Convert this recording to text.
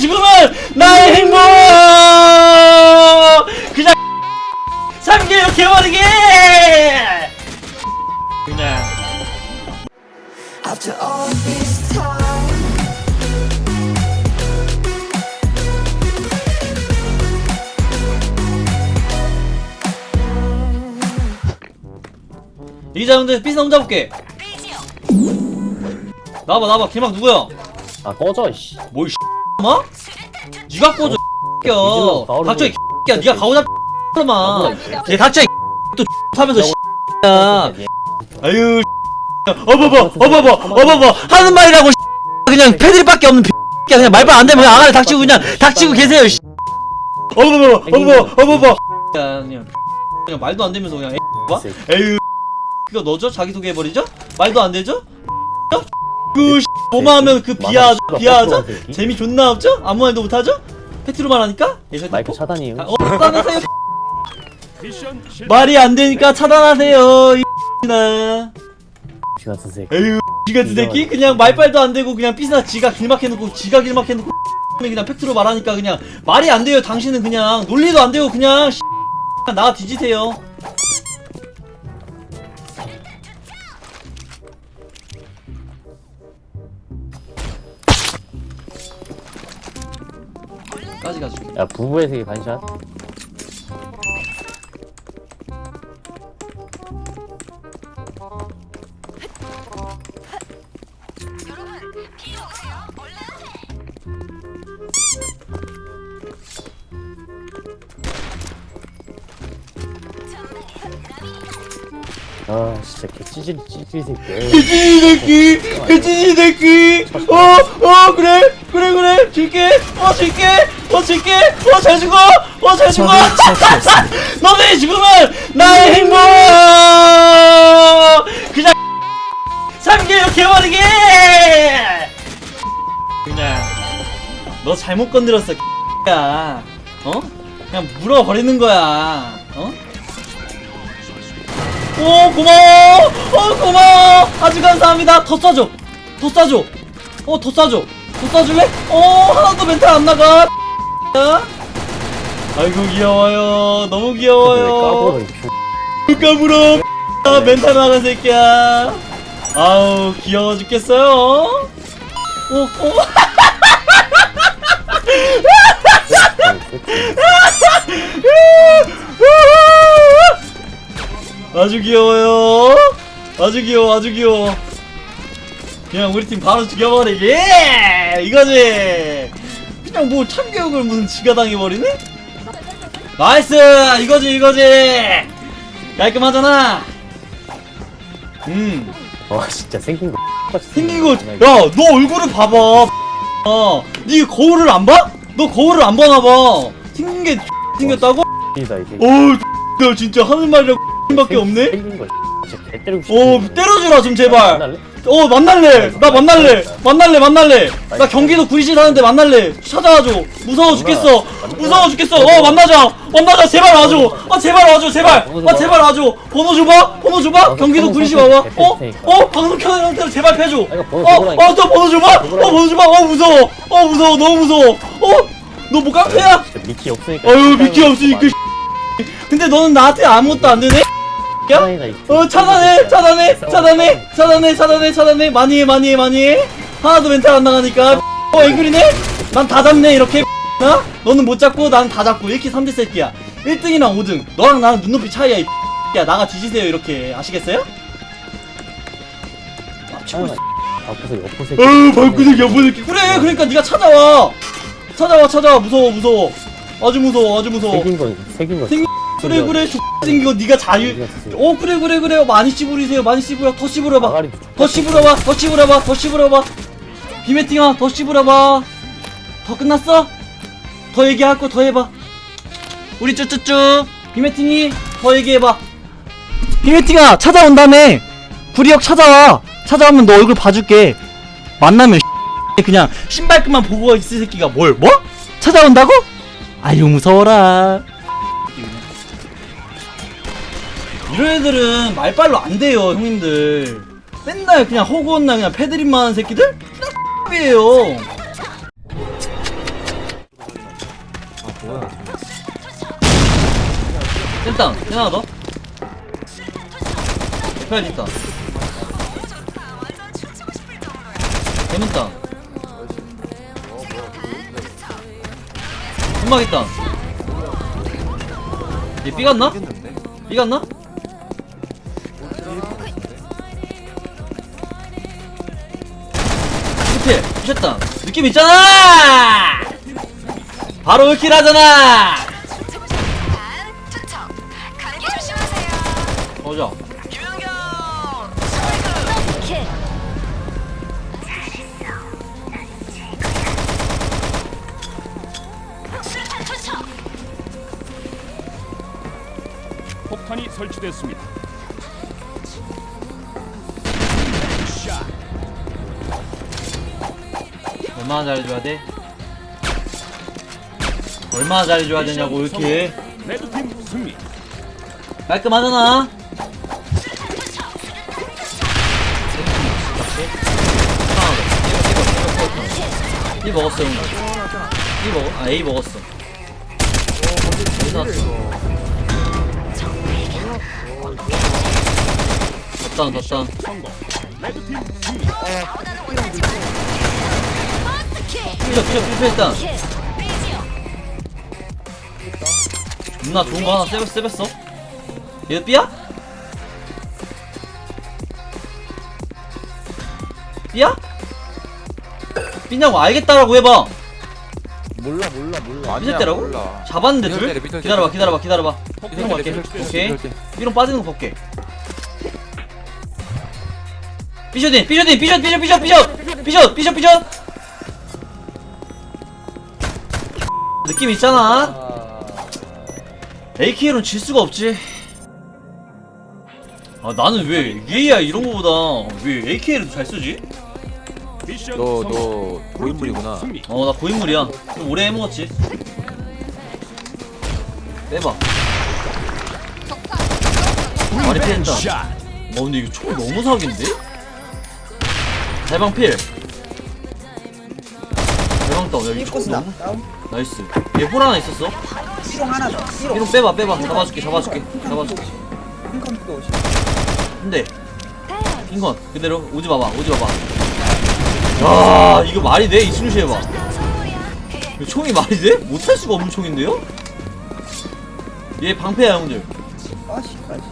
죽으면 나의 행복 그냥 삼계 이렇게 버리게 그냥. After all this time. 이자 형들 삐스 혼자 볼게. 나와봐 나와봐. 길막 누구야? 아 꺼져 이씨. 뭘 마? 니가 꺼져 야. 닥쳐 야 니가 가오자 마얘 닥쳐 또 하면서 야 아유 어버버 어버버 어버버 하는 말이라고 그냥 패드립밖에 없는 야 그냥 말빨 안 되면 아가리 닥치고 그냥 닥치고 계세요 어버버 어버버 어버버 야 그냥 그냥 말도 안 되면서 그냥 봐? 에휴 그거 너죠? 자기소개해버리죠? 말도 안 되죠? 그 뭐만 하면 그 비하하죠? 비하하죠? 재미 존나 없죠? 아무 말도 못하죠? 팩트로만 하니까? 마이크 차단이에요. 어, 차단하세요? 말이 안 되니까 차단하세요 이나. 시간 쓰세요 에휴 지가 새끼? 그냥 말빨도 안 되고 그냥 삐스나 지가 길막해놓고 지가 길막해놓고 그냥 팩트로 말하니까 그냥 말이 안 돼요 당신은 그냥. 논리도 안 되고 그냥 나가 뒤지세요 야 부부의 세계 반샷. 아 진짜 개 찌질 새끼. 개찌지 새끼 개찌지 새끼. 어어 그래 그래 그래. 줄게. 어 줄게 어 줄게 어 잘 죽어? 어 잘 죽어? 너네 죽으면 나의 행복 그냥 삼계 이렇게 버리게 그냥 너 잘못 건드렸어 야. 어? 그냥 물어버리는 거야. 어? 오 고마워. 어 고마워. 아주 감사합니다. 더 쏴줘. 더 쏴줘. 어더 쏴줘. 더 쏴줄래? 어 하나도 멘탈 안 나가 아이고 귀여워요 너무 왜 귀여워요 까불어 아, 멘탈 나간 새끼야 아우 귀여워 죽겠어요 어? 어? 아주 귀여워요. 아주 귀여워, 아주 귀여워. 그냥 우리 팀 바로 죽여버리기! 이거지! 그냥 뭐 참교육을 무슨 지가 당해버리네? 나이스! 이거지, 이거지! 깔끔하잖아! 음. 와 진짜 생긴 거 생긴 거, 야. 너 얼굴을 봐봐! 어, 니 거울을 안 봐? 너 거울을 안 봐나봐! 생긴 게 생겼다고? 이다 이게 어우, 너 진짜 하는 말이랑 밖에 없네? 생긴 거 진짜 개 때리고 싶어 오 때려주라 좀 제발 만날래? 어 만날래. 나 만날래. 만날래 만날래. 나 경기도 구이시 사는데 만날래. 찾아와줘. 무서워 죽겠어. 무서워 죽겠어. 어 만나자. 만나자. 제발 와줘. 아 제발 와줘. 제발. 아 제발 와줘. 번호 줘봐. 번호 줘봐. 경기도 구이시 와봐. 어? 어? 방송 켜는 형태로 제발 패줘. 어? 어또 번호 줘봐? 어 번호 줘봐? 어 무서워. 어 무서워. 너무 무서워. 어? 너 뭐 깡패야? 미키 없으니까 어휴 미키 없으니까 근데 너는 나한테 아무것도 안 되네? 야? 어 차단해 차단해 차단해 차단해 차단해 차단해 많이 해 많이 해 많이 해 하나도 멘탈 안 나가니까 어 앵글이네 난 다 잡네 이렇게 나 너는 못 잡고 나는 다 잡고 이렇게 3대 새끼야 1등이랑 5등 너랑 나랑 눈높이 차이야 이 야 나가 뒤지세요 이렇게 아시겠어요? 아, 치고 있어. 바꾸서 옆으로 어우 발구색 여보새끼 그래 그러니까 네가 찾아와 찾아와 찾아와 무서워 무서워 아주 무서워 아주 무서워 생긴 거 생긴 거 생- 그래 그래 X 생긴 거 네가 자유 어 그래 그래 그래. 많이 씹으리세요 많이 씹으려. 더 씹으려봐. 더 씹으려봐 더 씹으려봐 더 씹으려봐. 비매팅아 더 씹으려봐. 더 끝났어? 더 얘기할 거더 해봐. 우리 쭈쭈쭈. 비매팅이 더 얘기해봐. 비매팅아 찾아온다며 구리역 찾아와. 찾아오면 너 얼굴 봐줄게. 만나면 그냥 신발끈만 보고 있을 새끼가 뭘 뭐? 찾아온다고? 아유 무서워라 이런 애들은 말빨로 안 돼요 형님들 맨날 그냥 허구헌날 그냥 패드립만 하는 새끼들? X이에요 뭐야 쌤땅 하나 더 에펠 있다 대문땅 금방 있다 얘 삐갔나? 삐갔나? 그치? 미쳤다 느낌 있잖아 바로 울킬 하잖아 어자 폭탄이 설치됐습니다. 얼마나 잘해줘야 돼? 얼마나 잘해줘야 되냐고 이렇게 레드팀 승리. 깔끔하잖아 이 먹었어 형. 이 먹어 아 A 먹었어 덧다운 성공. 레드팀 승리. 피셔 피셔 피셔 일단 존나 좋은 거 하나 세뱃 세뱃어 얘 삐야? 삐야? 삐냐고 알겠다라고 해봐 몰라 몰라 몰라 아니야, 삐졌대라고? 몰라. 잡았는데 둘? 기다려봐. 기다려봐 기다려봐 이런 거 할게. 오케이 삐롱 빠지는 거 볼게 삐셔딘 삐셔딘 삐셔 삐셔 삐셔 삐셔 삐셔 삐셔 삐셔 느낌 있잖아 AK로는 질 수가 없지 아 나는 왜 UA야 이런 거보다 왜 AK를 잘 쓰지? 너. 너 고인물이구나. 어 나 고인물이야 좀 오래 해먹었지 빼봐 많이 피했다 샷. 어 근데 이거 총 너무 사기인데? 대방필 대방 다운 야 이거 총 너무 나이스 얘홀 하나 있었어 삐롱 하나 더. 삐롱. 삐롱 빼봐 빼봐 잡아줄게 잡아줄게 잡아줄게 핑컨도 오시. 근데 핑건 그대로 오지 마봐 오지 마봐 야 이거 말이 돼? 이순시 해봐 이거 총이 말이 돼? 못할 수가 없는 총인데요? 얘 방패야 형들 아씨까지.